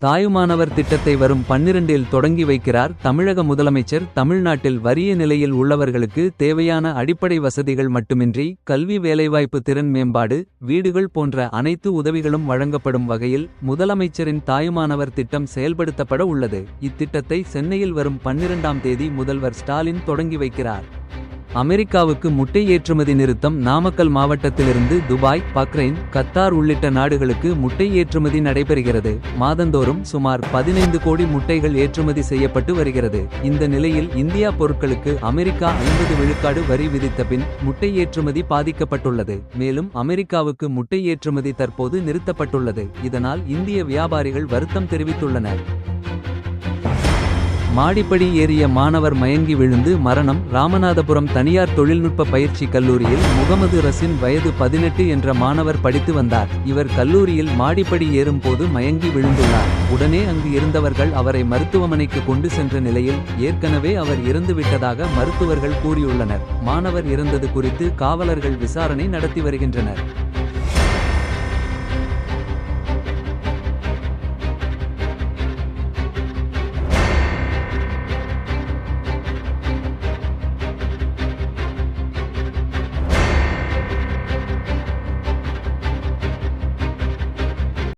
தாயுமானவர் திட்டத்தை வரும் பன்னிரண்டில் தொடங்கி வைக்கிறார் தமிழக முதலமைச்சர். தமிழ்நாட்டில் வறிய நிலையில் உள்ளவர்களுக்கு தேவையான அடிப்படை வசதிகள் மட்டுமின்றி கல்வி வேலைவாய்ப்பு திறன் மேம்பாடு வீடுகள் போன்ற அனைத்து உதவிகளும் வழங்கப்படும் வகையில் முதலமைச்சரின் தாயுமானவர் திட்டம் செயல்படுத்தப்பட உள்ளது. இத்திட்டத்தை சென்னையில் வரும் பன்னிரண்டாம் தேதி முதல்வர் ஸ்டாலின் தொடங்கி வைக்கிறார். அமெரிக்காவுக்கு முட்டை ஏற்றுமதி நிறுத்தம் நாமக்கல் மாவட்டத்திலிருந்து துபாய் பக்ரைன் கத்தார் உள்ளிட்ட நாடுகளுக்கு முட்டை ஏற்றுமதி நடைபெறுகிறது. மாதந்தோறும் சுமார் பதினைந்து கோடி முட்டைகள் ஏற்றுமதி செய்யப்பட்டு வருகிறது. இந்த நிலையில் இந்தியா பொருட்களுக்கு அமெரிக்கா ஐம்பது விழுக்காடு வரி விதித்த பின் முட்டை ஏற்றுமதி பாதிக்கப்பட்டுள்ளது. மேலும் அமெரிக்காவுக்கு முட்டை ஏற்றுமதி தற்போது நிறுத்தப்பட்டுள்ளது. இதனால் இந்திய வியாபாரிகள் வருத்தம் தெரிவித்துள்ளனர். மாடிப்படி ஏறிய மாணவர் மயங்கி விழுந்து மரணம். ராமநாதபுரம் தனியார் தொழில்நுட்ப பயிற்சி கல்லூரியில் முகமது ரசின் வயது பதினெட்டு என்ற மாணவர் படித்து வந்தார். இவர் கல்லூரியில் மாடிப்படி ஏறும்போது மயங்கி விழுந்துள்ளார். உடனே அங்கு இருந்தவர்கள் அவரை மருத்துவமனைக்கு கொண்டு சென்ற நிலையில் ஏற்கனவே அவர் இறந்துவிட்டதாக மருத்துவர்கள் கூறியுள்ளனர். மாணவர் இறந்தது குறித்து காவலர்கள் விசாரணை நடத்தி வருகின்றனர்.